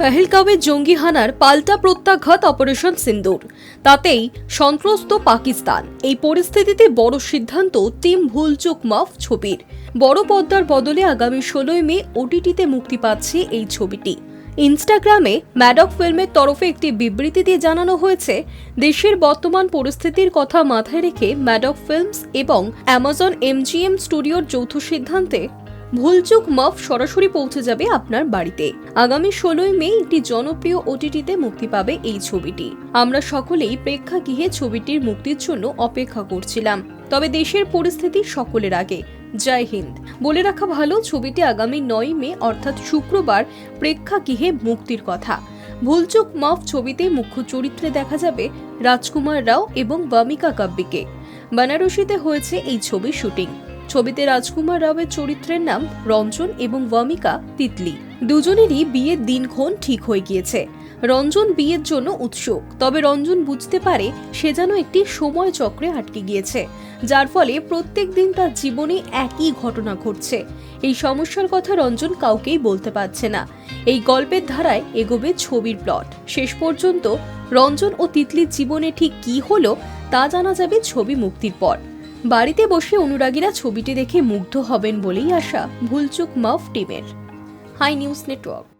পেহেলগাঁওয়ে জঙ্গি হানার পাল্টা প্রত্যাঘাত অপারেশন সিন্দুর। তাতেই সন্ত্রস্ত পাকিস্তান। এই পরিস্থিতিতে বড় সিদ্ধান্ত, টিম ভুলচুক মাফ ছবির। বড় পর্দার বদলে আগামী ষোলোই মে ওটিটিতে মুক্তি পাচ্ছে এই ছবিটি। ইনস্টাগ্রামে ম্যাডক ফিল্মের তরফে একটি বিবৃতি দিয়ে জানানো হয়েছে, দেশের বর্তমান পরিস্থিতির কথা মাথায় রেখে ম্যাডক ফিল্মস এবং অ্যামাজন এমজিএম স্টুডিওর যৌথ সিদ্ধান্তে ভুলচুক মাফ সরাসরি পৌঁছে যাবে আপনার বাড়িতে। আগামী ষোলোই মে একটি জনপ্রিয় ওটিটিতে মুক্তি পাবে এই ছবিটি। আমরা সকলেই প্রেক্ষাগৃহে ছবিটির মুক্তির জন্য অপেক্ষা করছিলাম। তবে দেশের পরিস্থিতি সকলের আগে। জয় হিন্দ। বলে রাখা ভালো, ছবিটি আগামী নয় মে, অর্থাৎ শুক্রবার, প্রেক্ষাগৃহে মুক্তির কথা। ভুলচুক মাফ ছবিতে মুখ্য চরিত্রে দেখা যাবে রাজকুমার রাও এবং বামিকা কাব্বিকে বেনারসিতে হয়েছে এই ছবির শুটিং। ছবিতে রাজকুমার রাওয়ের চরিত্রের নাম রঞ্জন এবং ওয়ামিকা তিতলি। দুজনেরই বিয়ের দিনক্ষণ ঠিক হয়ে গিয়েছে। রঞ্জন বিয়ের জন্য উৎসুক, তবে রঞ্জন বুঝতে পারে সে যেন একটি সময় চক্রে আটকে গিয়েছে, যার ফলে প্রত্যেক দিন তার জীবনে একই ঘটনা ঘটছে। এই সমস্যার কথা রঞ্জন কাউকেই বলতে পারছে না। এই গল্পের ধারায় এগোবে ছবির প্লট। শেষ পর্যন্ত রঞ্জন ও তিতলির জীবনে ঠিক কি হলো তা জানা যাবে ছবি মুক্তির পর। বাড়িতে বসে অনুরাগীরা ছবিটি দেখে মুগ্ধ হবেন বলেই আশা, ভুলচুক মাফ টিমের। Hi news network.